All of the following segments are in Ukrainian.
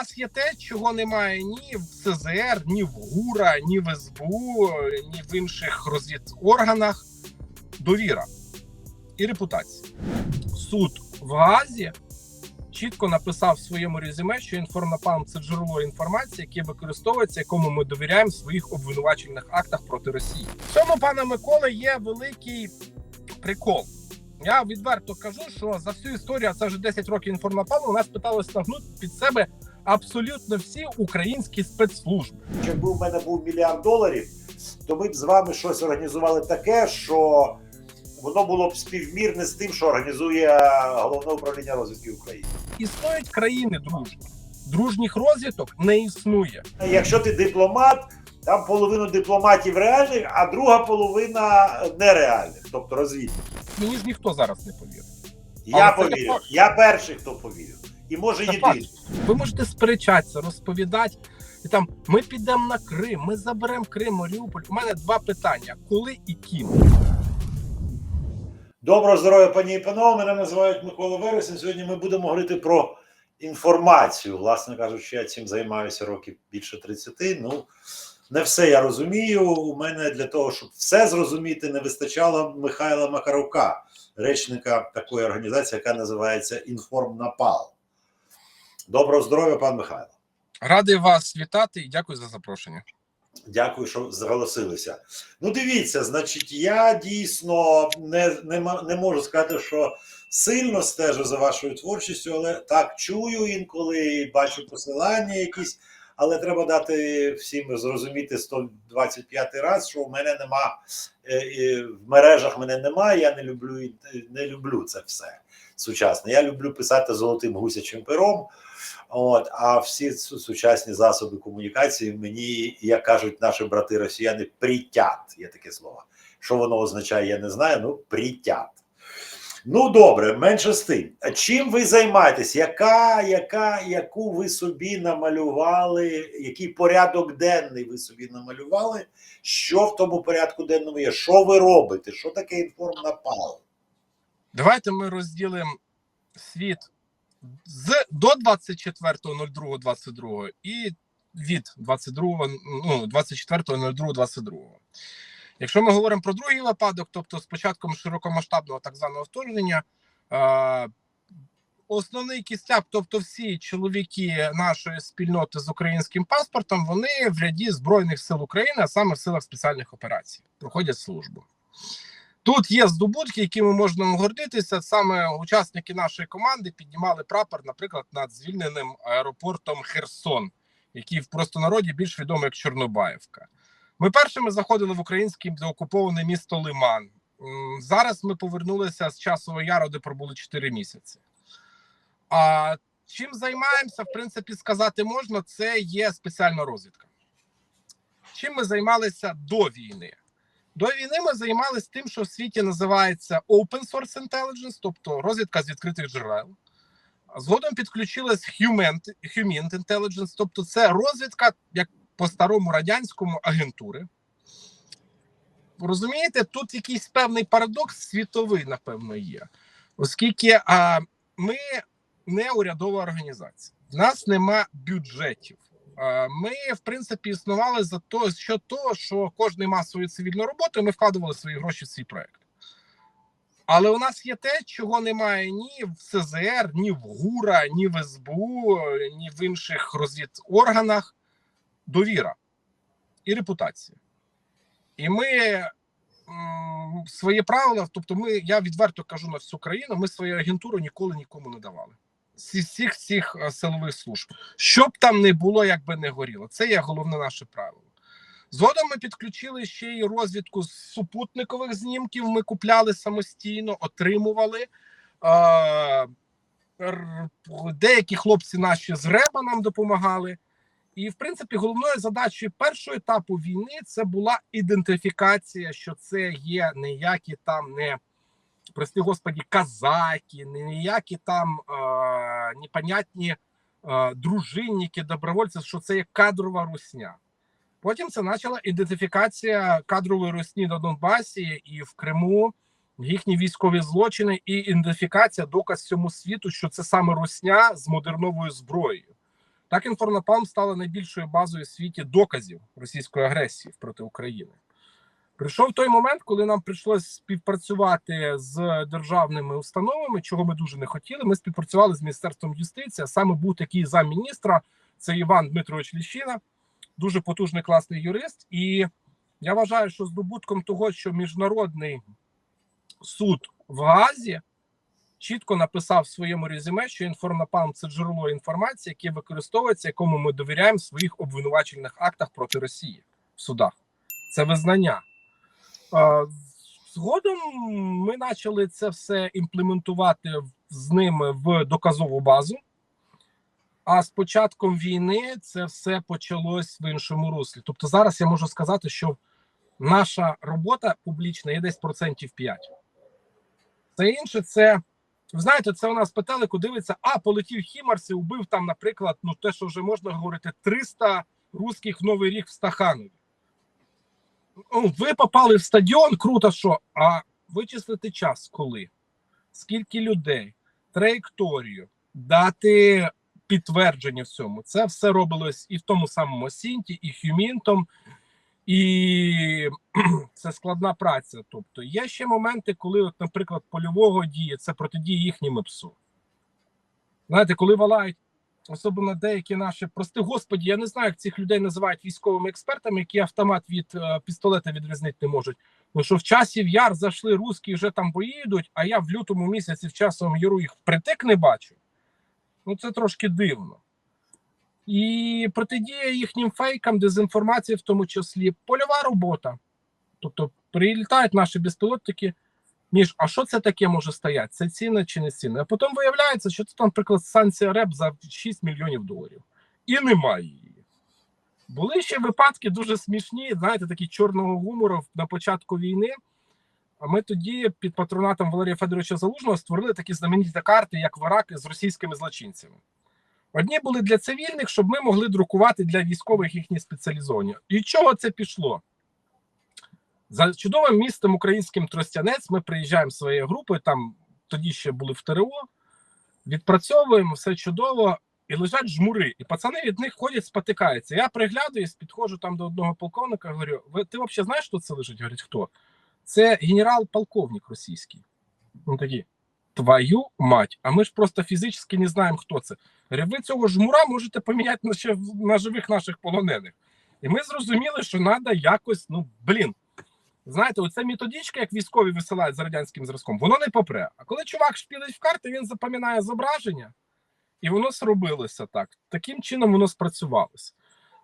нас є те, чого немає ні в СЗР, ні в ГУРа, ні в СБУ, ні в інших розвідорганах. Довіра і репутація. Суд в Гаазі чітко написав в своєму резюме, що інформнапалм це джерело інформації, яке використовується, якому ми довіряємо в своїх обвинувачувальних актах проти Росії. В цьому, пане Миколе, є великий прикол. Я відверто кажу, що за всю історію, а це вже 10 років інформнапалму, у нас питалось нагнути під себе абсолютно всі українські спецслужби. Якби у мене був мільярд доларів, то ми б з вами щось організували таке, що воно було б співмірне з тим, що організує головне управління розвідки України. Існують країни дружні. Дружніх розвиток не існує. Якщо ти дипломат, там половину дипломатів реальних, а друга половина нереальних, тобто розвідників. Мені ж ніхто зараз не повірить. Я повірю. Я перший, хто повірив. І може Це єдиний. Ви можете сперечатися, розповідати. І там ми підемо на Крим, ми заберемо Крим, Маріуполь. У мене два питання: коли і ким? Доброго здоров'я, пані і панове. Мене називають Микола Вересень. Сьогодні ми будемо говорити про інформацію. Власне кажучи, я цим займаюся років більше 30. Ну не все я розумію. У мене для того, щоб все зрозуміти, не вистачало Михайла Макарука, речника такої організації, яка називається Інформнапал. Доброго здоров'я, пан Михайло. Радий вас вітати і дякую за запрошення. Дякую, що зголосилися. Ну, дивіться, значить, я дійсно не, не, не можу сказати, що сильно стежу за вашою творчістю, але так чую інколи, бачу посилання якісь. Але треба дати всім зрозуміти 125 раз, що в мене нема е, в мережах мене немає. Я не люблю не люблю це все сучасне. Я люблю писати золотим гусячим пером. От, а всі сучасні засоби комунікації мені, як кажуть наші брати росіяни, притят. Є таке слово. Що воно означає, я не знаю. Ну, притят. Ну, добре, менше з тим. Чим ви займаєтесь? Яка, яка, яку ви собі намалювали, який порядок денний ви собі намалювали? Що в тому порядку денному є? Що ви робите? Що таке інформнапал? Давайте ми розділимо світ з до 24.02.22 і від 22, ну, 24.02.22. Якщо ми говоримо про другий випадок, тобто з початком широкомасштабного так званого вторгнення, е, основний кістяк, тобто всі чоловіки нашої спільноти з українським паспортом, вони в ряді Збройних сил України, а саме в силах спеціальних операцій, проходять службу. Тут є здобутки, якими можна гордитися. Саме учасники нашої команди піднімали прапор, наприклад, над звільненим аеропортом Херсон, який в простонароді більш відомий як Чорнобаївка. Ми першими заходили в українське деокуповане місто Лиман. Зараз ми повернулися з часового яру, де пробули 4 місяці. А чим займаємося, в принципі, сказати можна, це є спеціальна розвідка. Чим ми займалися до війни? До війни ми займалися тим, що в світі називається Open Source Intelligence, тобто розвідка з відкритих джерел. Згодом підключилась Human, Human Intelligence, тобто це розвідка, як по старому радянському агентури. Розумієте, тут якийсь певний парадокс світовий, напевно, є, оскільки а, ми не урядова організація, в нас нема бюджетів. А, Ми, в принципі, існували за то, що то, що кожен мав свою цивільну роботу, і ми вкладували свої гроші в свій проект. Але у нас є те, чого немає ні в СЗР, ні в ГУРа, ні в СБУ, ні в інших розвідорганах довіра і репутація. І ми м, свої правила, тобто, ми, я відверто кажу на всю країну, ми свою агентуру ніколи нікому не давали. Зі всіх цих е, силових служб. Щоб там не було, як би не горіло. Це є головне наше правило. Згодом ми підключили ще й розвідку з супутникових знімків. Ми купляли самостійно, отримували. Деякі хлопці наші з РЕБа нам допомагали. І, в принципі, головною задачею першого етапу війни це була ідентифікація, що це є ніякі там не прости господі, казаки, ніякі там е, непонятні е, дружинники, добровольці, що це є кадрова русня. Потім це почала ідентифікація кадрової русні на Донбасі і в Криму, їхні військові злочини, і ідентифікація доказ всьому світу, що це саме русня з модерновою зброєю. Так інформапалм стала найбільшою базою в світі доказів російської агресії проти України. Прийшов той момент, коли нам прийшлося співпрацювати з державними установами, чого ми дуже не хотіли. Ми співпрацювали з Міністерством юстиції. Саме був такий замміністра, це Іван Дмитрович Ліщина, дуже потужний класний юрист. І я вважаю, що здобутком того, що міжнародний суд в Гаазі чітко написав в своєму резюме, що інформнапалм це джерело інформації, яке використовується, якому ми довіряємо в своїх обвинувачувальних актах проти Росії в судах. Це визнання. Згодом ми почали це все імплементувати з ними в доказову базу. А з початком війни це все почалось в іншому руслі. Тобто, зараз я можу сказати, що наша робота публічна є десь процентів 5. Це інше, це ви знаєте, це у нас по телеку дивиться, а полетів Хімарс і убив там, наприклад, ну те, що вже можна говорити, 300 русських в Новий рік в Стаханові. Ви попали в стадіон, круто, що. А вичислити час, коли, скільки людей, траєкторію, дати підтвердження в цьому. Це все робилось і в тому самому Сінті, і Хюмінтом, і це складна праця. Тобто є ще моменти, коли, от, наприклад, польового діє, це протидія їхньому псу. Знаєте, коли валають, особливо деякі наші, прости господі, я не знаю, як цих людей називають військовими експертами, які автомат від е, пістолета відрізнити не можуть. Ну що в часі в яр зайшли русські, вже там поїдуть, а я в лютому місяці в часовому яру їх притик не бачу. Ну це трошки дивно. І протидія їхнім фейкам, дезінформації, в тому числі, польова робота. Тобто прилітають наші безпілотники, між а що це таке може стояти? Це цінно чи не цінно? А потім виявляється, що це, там, наприклад, санкція РЕП за 6 мільйонів доларів. І немає її. Були ще випадки дуже смішні, знаєте, такі чорного гумору на початку війни. А ми тоді під патронатом Валерія Федоровича Залужного створили такі знамениті карти, як вараки з російськими злочинцями. Одні були для цивільних, щоб ми могли друкувати для військових їхні спеціалізовані. І чого це пішло? За чудовим містом українським Тростянець ми приїжджаємо своєю групою, там тоді ще були в ТРО, відпрацьовуємо все чудово, і лежать жмури. І пацани від них ходять, спотикаються. Я приглядаюсь, підходжу там до одного полковника, говорю: ти взагалі знаєш, хто це лежить? Говорить, хто? Це генерал-полковник російський. Він такий, твою мать, а ми ж просто фізично не знаємо, хто це. Говорю, ви цього жмура можете поміняти на, ще, на живих наших полонених. І ми зрозуміли, що треба якось, ну блін. Знаєте, оця методичка, як військові висилають з радянським зразком, воно не попре. А коли чувак шпілить в карти, він запам'ятає зображення, і воно зробилося так. Таким чином воно спрацювалося.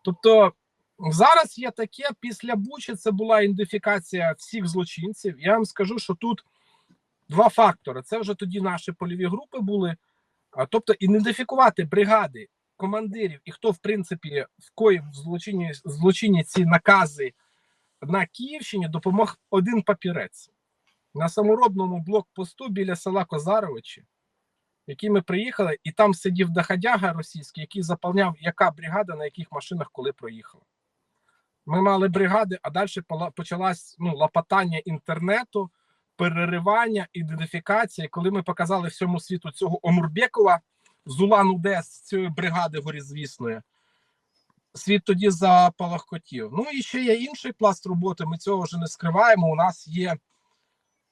Тобто зараз є таке, після Бучі це була ідентифікація всіх злочинців. Я вам скажу, що тут два фактори. Це вже тоді наші польові групи були. А, тобто, ідентифікувати бригади, командирів і хто, в принципі, вкоїв в злочині, злочині ці накази на Київщині допомог один папірець на саморобному блокпосту біля села Козаровичі, який ми приїхали, і там сидів доходяга російський, який заповняв, яка бригада на яких машинах коли проїхала. Ми мали бригади, а далі почалось ну, лопотання інтернету, переривання, ідентифікація. Коли ми показали всьому світу цього Омурбекова з Улан-Удэ, з цієї бригади горізвісної, світ тоді запалахкотів. Ну і ще є інший пласт роботи. Ми цього вже не скриваємо. У нас є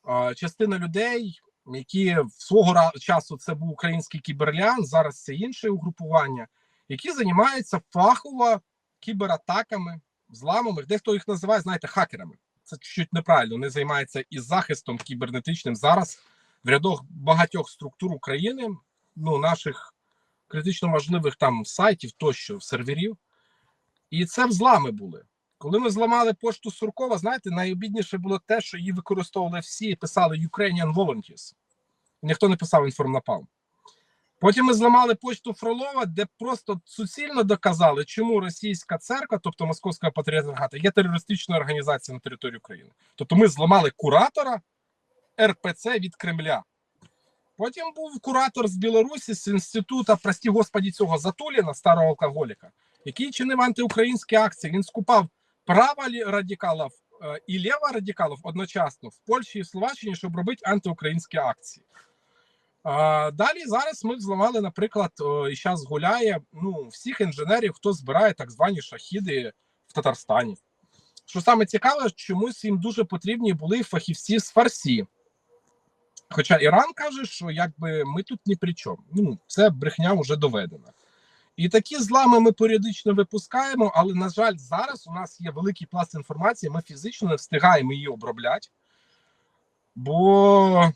е, частина людей, які в свого часу це був український кіберлян, зараз це інше угрупування, які займаються фахово кібератаками, взламами. Дехто їх називає, знаєте, хакерами. Це чуть неправильно. Вони займаються і захистом кібернетичним зараз в рядах багатьох структур України, ну наших критично важливих там сайтів, тощо серверів. І це взлами були. Коли ми зламали пошту Суркова, знаєте, найобідніше було те, що її використовували всі і писали Ukrainian Volunteers. Ніхто не писав інформнапалм. Потім ми зламали почту Фролова, де просто суцільно доказали, чому російська церква, тобто Московська патріархата, є терористичною організацією на території України. Тобто ми зламали куратора РПЦ від Кремля. Потім був куратор з Білорусі з інституту, прості господі, цього Затуліна, старого алкоголіка, який чинив антиукраїнські акції. Він скупав право радикалів е, і лево радикалів одночасно в Польщі і Словаччині, щоб робити антиукраїнські акції. Далі зараз ми взламали, наприклад, і зараз гуляє ну, всіх інженерів, хто збирає так звані шахіди в Татарстані. Що саме цікаве, чомусь їм дуже потрібні були фахівці з Фарсі. Хоча Іран каже, що якби ми тут ні при чому. Ну, це брехня вже доведена. І такі злами ми періодично випускаємо, але, на жаль, зараз у нас є великий пласт інформації, ми фізично не встигаємо її обробляти, бо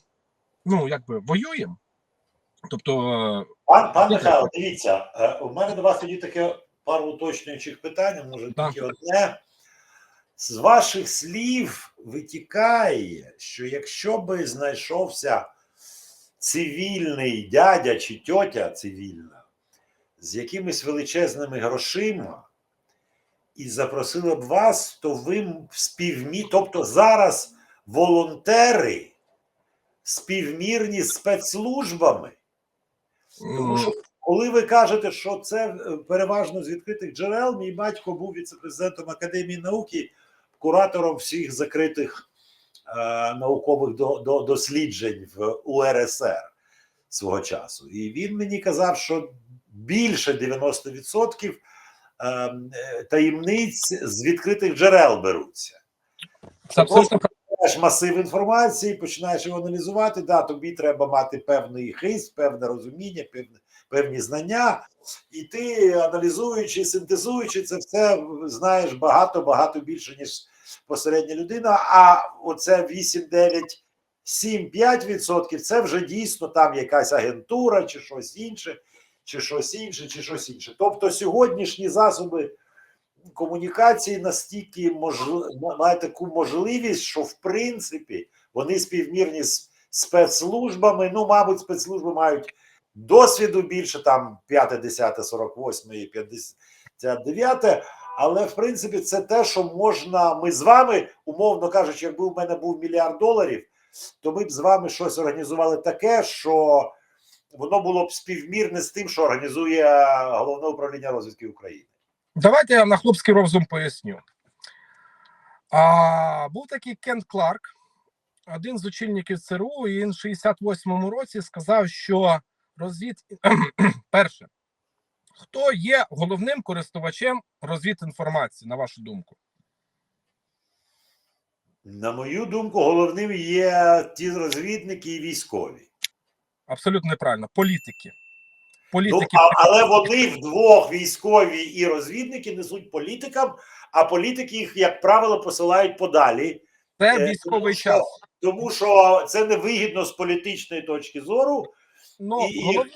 ну, якби воюємо. Тобто, Пан, пан Михайло, дивіться, е, у мене до вас тоді таке пару уточнюючих питань, може Так. тільки одне. З ваших слів витікає, що якщо би знайшовся цивільний дядя чи тьотя цивільна з якимись величезними грошима і запросили б вас, то ви співмі, тобто зараз волонтери співмірні з спецслужбами. Тому що коли ви кажете, що це е, переважно з відкритих джерел, мій батько був віце-президентом Академії науки, куратором всіх закритих е, наукових до, до, досліджень в УРСР свого часу. І він мені казав, що більше 90% е, таємниць з відкритих джерел беруться. це абсолютно Маєш масив інформації, починаєш його аналізувати. Да, тобі треба мати певний хист, певне розуміння, певне, певні знання, і ти, аналізуючи, синтезуючи це все, знаєш багато, багато більше, ніж посередня людина. А оце 8, 9, 7, 5 відсотків це вже дійсно там якась агентура, чи щось інше, чи щось інше, чи щось інше. Тобто сьогоднішні засоби комунікації настільки можли, має таку можливість, що в принципі вони співмірні з спецслужбами. Ну, мабуть, спецслужби мають досвіду більше, там 5, 10, 48 і 59. Але в принципі це те, що можна. Ми з вами, умовно кажучи, якби у мене був мільярд доларів, то ми б з вами щось організували таке, що воно було б співмірне з тим, що організує головне управління розвідки України. Давайте я на хлопський розум поясню. А, був такий Кент Кларк, один з очільників ЦРУ, і він в 68-му році сказав, що розвід перше, хто є головним користувачем розвідінформації, на вашу думку? На мою думку, головним є ті розвідники і військові. Абсолютно неправильно. Політики. Ну, а, але вони вдвох військові і розвідники несуть політикам, а політики їх, як правило, посилають подалі, Це е, військовий тому що- час. тому що це невигідно з політичної точки зору. Ну, і- головне,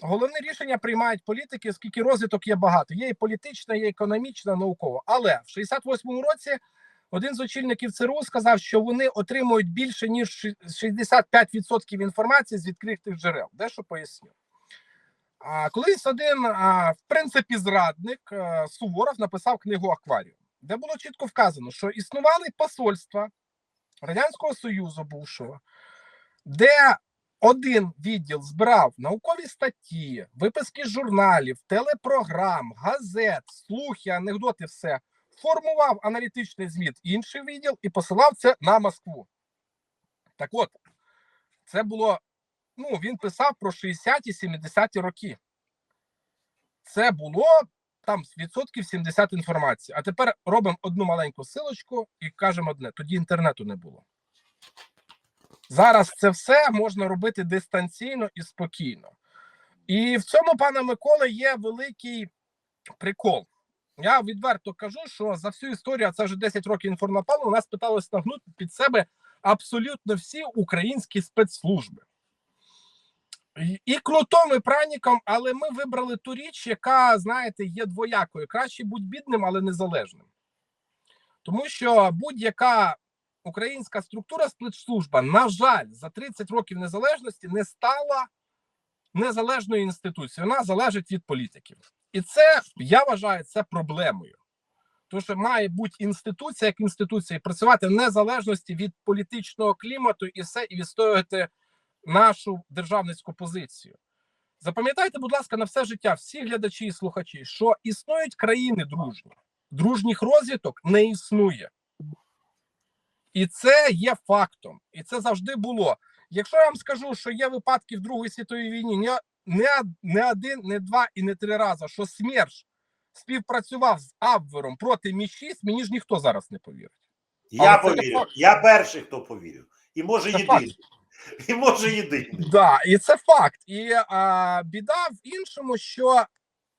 головне рішення приймають політики, оскільки розвиток є багато. Є і політична, є економічна, наукова. Але в 68-му році один з очільників ЦРУ сказав, що вони отримують більше ніж ши- 65% інформації з відкритих джерел. Дещо поясню. А колись один, в принципі, зрадник а, Суворов написав книгу Акваріум, де було чітко вказано, що існували посольства Радянського Союзу бувшого, де один відділ збирав наукові статті, виписки журналів, телепрограм, газет, слухи, анекдоти, все формував аналітичний зміст інший відділ і посилав це на Москву. Так от, це було. Ну, він писав про 60-ті, 70-ті роки. Це було там відсотків 70 інформації. А тепер робимо одну маленьку силочку і кажемо одне: тоді інтернету не було. Зараз це все можна робити дистанційно і спокійно. І в цьому, пане Миколе, є великий прикол. Я відверто кажу, що за всю історію, а це вже 10 років інформапалу, у нас питалось нагнути під себе абсолютно всі українські спецслужби. І кнутом, і праніком, але ми вибрали ту річ, яка, знаєте, є двоякою. Краще будь бідним, але незалежним. Тому що будь-яка українська структура спецслужба, на жаль, за 30 років незалежності не стала незалежною інституцією. Вона залежить від політиків. І це я вважаю це проблемою. Тому що має бути інституція як інституція працювати в незалежності від політичного клімату і все, і відстоювати нашу державницьку позицію. Запам'ятайте, будь ласка, на все життя, всі глядачі і слухачі, що існують країни дружні, дружніх розвиток не існує. І це є фактом, і це завжди було. Якщо я вам скажу, що є випадки в Другій світовій війні, не, не, один, не два і не три рази, що СМЕРШ співпрацював з Абвером проти Мі-6, мені ж ніхто зараз не повірить. Я Але повірю. Я перший, хто повірив. І може Це єдиний. І може єдиний. Да, і це факт. І а, біда в іншому, що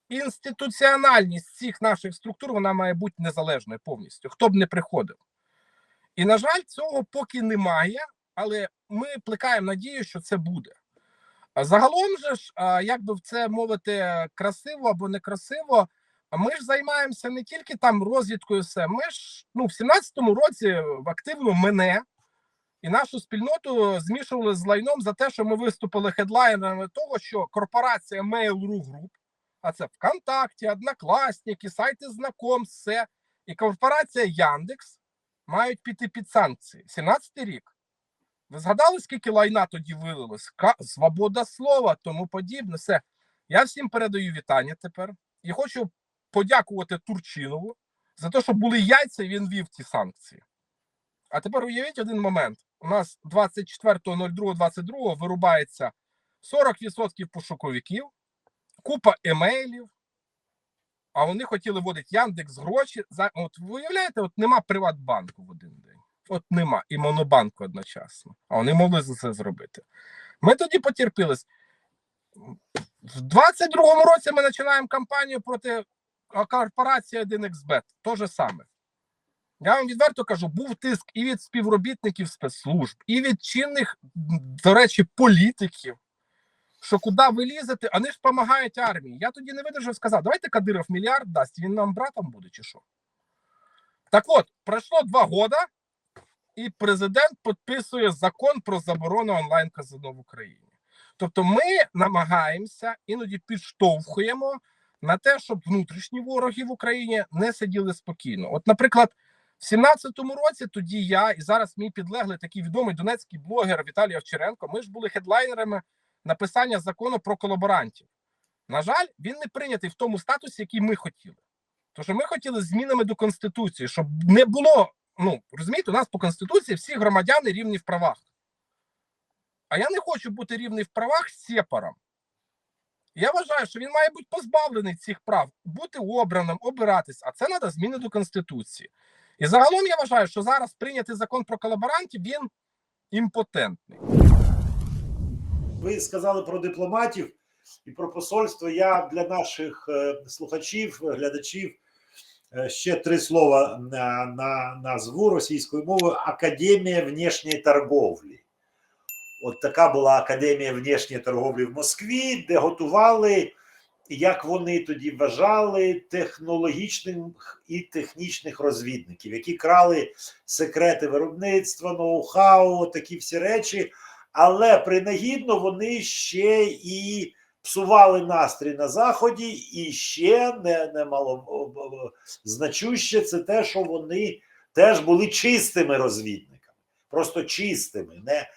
інституціональність цих наших структур вона має бути незалежною повністю, хто б не приходив. І, на жаль, цього поки немає, але ми плекаємо надію, що це буде. А Загалом же ж, як би це мовити, красиво або некрасиво, ми ж займаємося не тільки там розвідкою, все. Ми ж ну, в 17-му році активно мене і нашу спільноту змішували з лайном за те, що ми виступили хедлайнерами того, що корпорація Mail.ru Group, а це ВКонтакті, Однокласники, сайти знакомств, все, і корпорація Яндекс мають піти під санкції. 17-й рік. Ви згадали, скільки лайна тоді вилилось? Свобода слова, тому подібне. Все. Я всім передаю вітання тепер і хочу подякувати Турчинову за те, що були яйця, і він вів ці санкції. А тепер уявіть один момент: у нас 24.02.22 вирубається 40% пошуковиків, купа емейлів. А вони хотіли вводити Яндекс гроші. От ви уявляєте, от нема Приватбанку в один. От нема і Монобанку одночасно. А вони могли за це зробити. Ми тоді потерпілись. В 22-му році ми починаємо кампанію проти корпорації 1xBet. То же саме. Я вам відверто кажу, був тиск і від співробітників спецслужб, і від чинних, до речі, політиків. Що куди ви вони ж допомагають армії. Я тоді не видержав, сказав, давайте Кадиров мільярд дасть, він нам братом буде, чи що. Так от, пройшло два года, і президент підписує закон про заборону онлайн казино в Україні. Тобто, ми намагаємося іноді підштовхуємо на те, щоб внутрішні вороги в Україні не сиділи спокійно. От, наприклад, в 17-му році тоді я і зараз мій підлеглий такий відомий донецький блогер Віталій Овчаренко. Ми ж були хедлайнерами написання закону про колаборантів. На жаль, він не прийнятий в тому статусі, який ми хотіли. Що ми хотіли змінами до конституції, щоб не було. Ну розумієте, у нас по конституції всі громадяни рівні в правах. А я не хочу бути рівний в правах з сепаром. Я вважаю, що він має бути позбавлений цих прав, бути обраним, обиратись, а це треба зміни до конституції. І загалом я вважаю, що зараз прийнятий закон про колаборантів він імпотентний. Ви сказали про дипломатів і про посольство. Я для наших е, слухачів, глядачів ще три слова на, на назву російською мовою Академія внешньої торговлі. От така була Академія внешньої торговлі в Москві, де готували, як вони тоді вважали, технологічних і технічних розвідників, які крали секрети виробництва, ноу-хау, такі всі речі. Але принагідно вони ще і псували настрій на заході, і ще не, не мало значуще це те, що вони теж були чистими розвідниками, просто чистими. Не,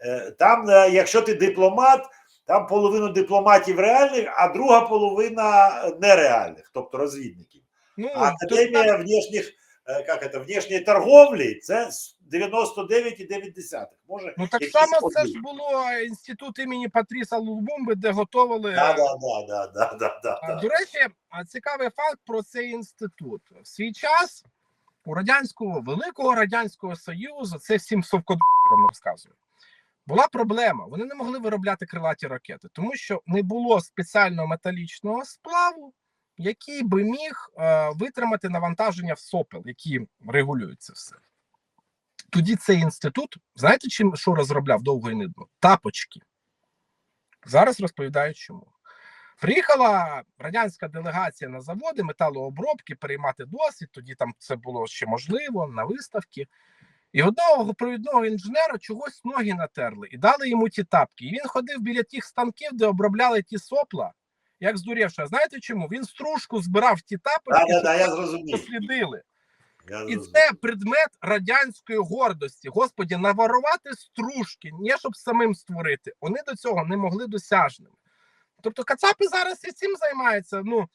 е, там, е, якщо ти дипломат, там половину дипломатів реальних, а друга половина нереальних, тобто розвідників. Ну, А тут Академія внешніх, е, як это, внешньої торговлі це 99,9. Може, Ну так само це ж було інститут імені Патріса Лубумби, де готували. Да, да, да, да, да, да. До речі, цікавий факт про цей інститут. В свій час у радянського великого радянського союзу це всім совкодом розказую. Була проблема. Вони не могли виробляти крилаті ракети, тому що не було спеціального металічного сплаву, який би міг е, витримати навантаження в сопел, які регулюють це все. Тоді цей інститут, знаєте, чим що розробляв довго і нудно? Тапочки. Зараз розповідаю чому. Приїхала радянська делегація на заводи металообробки переймати досвід. Тоді там це було ще можливо на виставки. І одного провідного інженера чогось ноги натерли і дали йому ті тапки. І він ходив біля тих станків, де обробляли ті сопла, як здурівши. А Знаєте чому? Він стружку збирав ті Да, тапочки, да, да, я зрозумів. дослідили. Я І це предмет радянської гордості. Господі, наворувати стружки, не щоб самим створити. Вони до цього не могли досяжними. Тобто Кацапи зараз і цим займаються. Ну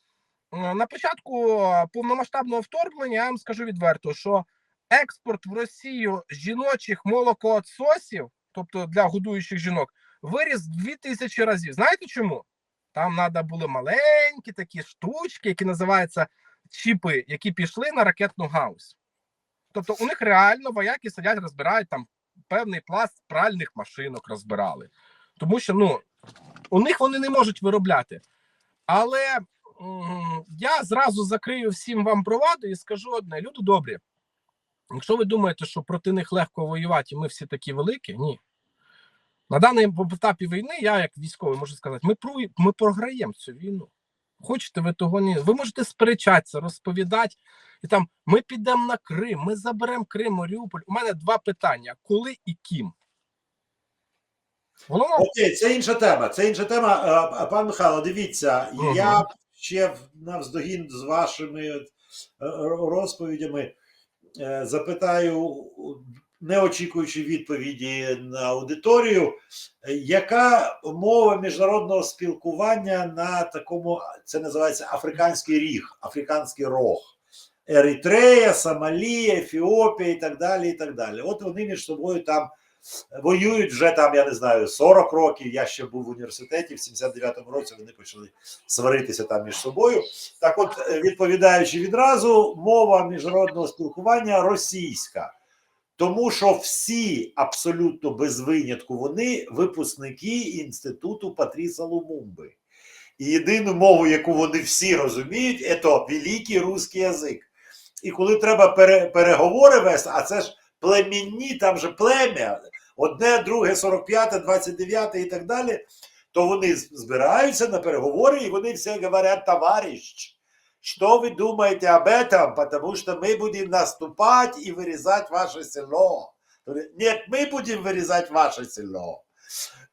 е, на початку повномасштабного вторгнення я вам скажу відверто, що експорт в Росію жіночих молокоотсосів тобто для годуючих жінок, виріс в 2000 разів. Знаєте чому? Там треба були маленькі такі штучки, які називаються чіпи, які пішли на ракетну гаузь. Тобто у них реально вояки сидять, розбирають там певний пласт пральних машинок розбирали. Тому що ну, у них вони не можуть виробляти. Але я зразу закрию всім вам проваду і скажу одне: люди добрі. Якщо ви думаєте, що проти них легко воювати, і ми всі такі великі, ні. На даному етапі війни, я як військовий можу сказати, ми, ми програємо цю війну. Хочете ви того ні. Ви можете сперечатися, розповідати. І там ми підемо на Крим, ми заберемо Крим, Маріуполь. У мене два питання: коли і ким? Головне, Окей, це інша тема. Це інша тема. Е, Пан Михайло, дивіться, Мгм. я ще навздогін з вашими е, розповідями е, запитаю, не очікуючи відповіді на аудиторію, яка мова міжнародного спілкування на такому, це називається африканський ріг, африканський рог. Еритрея, Сомалі, Ефіопія і так далі. і так далі. От вони між собою там воюють вже там, я не знаю, 40 років. Я ще був в університеті в 79-му році. Вони почали сваритися там між собою. Так, от, е, відповідаючи відразу, мова міжнародного спілкування російська. Тому що всі абсолютно без винятку вони випускники інституту Патріса Лумумби. І єдину мову, яку вони всі розуміють, це великий русський язик. І коли треба пере, переговори вести, а це ж племінні, там же плем'я, одне, друге, 45, 29 і так далі, то вони збираються на переговори, і вони всі говорять, товарищ, що ви думаєте об этом, потому что мы будем наступать и вырезать ваше село. Нет, мы будем вырезать ваше село.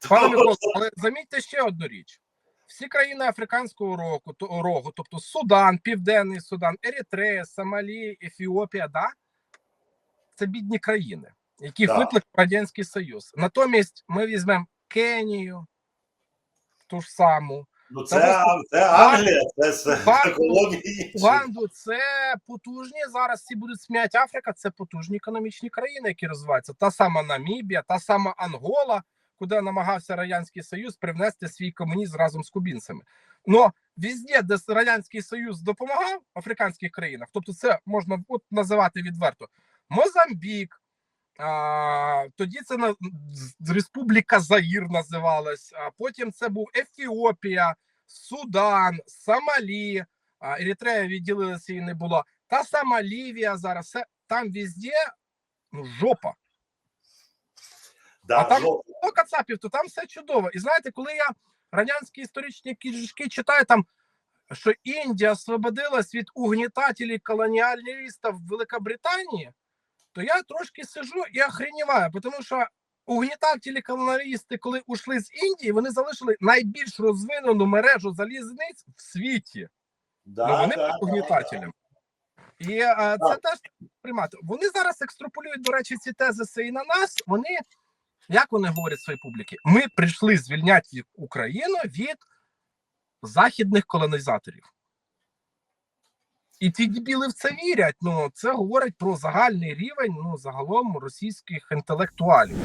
Пане Микола, але замітьте ще одну річ: всі країни Африканського рогу, то, рогу, тобто Судан, Південний Судан, Еритрея, Сомалі, Ефіопія, да? це бідні країни, яких Да. виклик Радянський Союз. Натомість ми візьмемо Кенію, ту ж саму, Ну, це, це Англія, це, це колонії. Уганду. Це потужні. Зараз всі будуть сміяти Африка. Це потужні економічні країни, які розвиваються. Та сама Намібія, та сама Ангола, куди намагався Радянський Союз привнести свій комунізм разом з кубінцями. Но везде, де Радянський Союз допомагав африканських країнах, тобто це можна от називати відверто. Мозамбік, а, тоді це на Республіка Заїр називалась, а потім це був Ефіопія, Судан, Сомалі, а, Еритрея відділилася і не було. Та сама Лівія зараз, все, там везде ну, жопа. Да, а там-. Ну, Кацапів, то там все чудово. І знаєте, коли я радянські історичні книжки читаю, там що Індія освободилась від угнітателів колоніалістів в Великобританії, то я трошки сижу і охреніваю, тому що угнітателі колоніалісти, коли ушли з Індії, вони залишили найбільш розвинену мережу залізниць в світі. Да, ну, вони да, да, да. І е, це Так. теж приймати. Вони зараз екстраполюють, до речі, ці тезиси і на нас. Вони, як вони говорять своїй публіки, ми прийшли звільняти Україну від західних колонізаторів. І ті дебіли в це вірять. Ну, це говорить про загальний рівень ну, загалом російських інтелектуалів.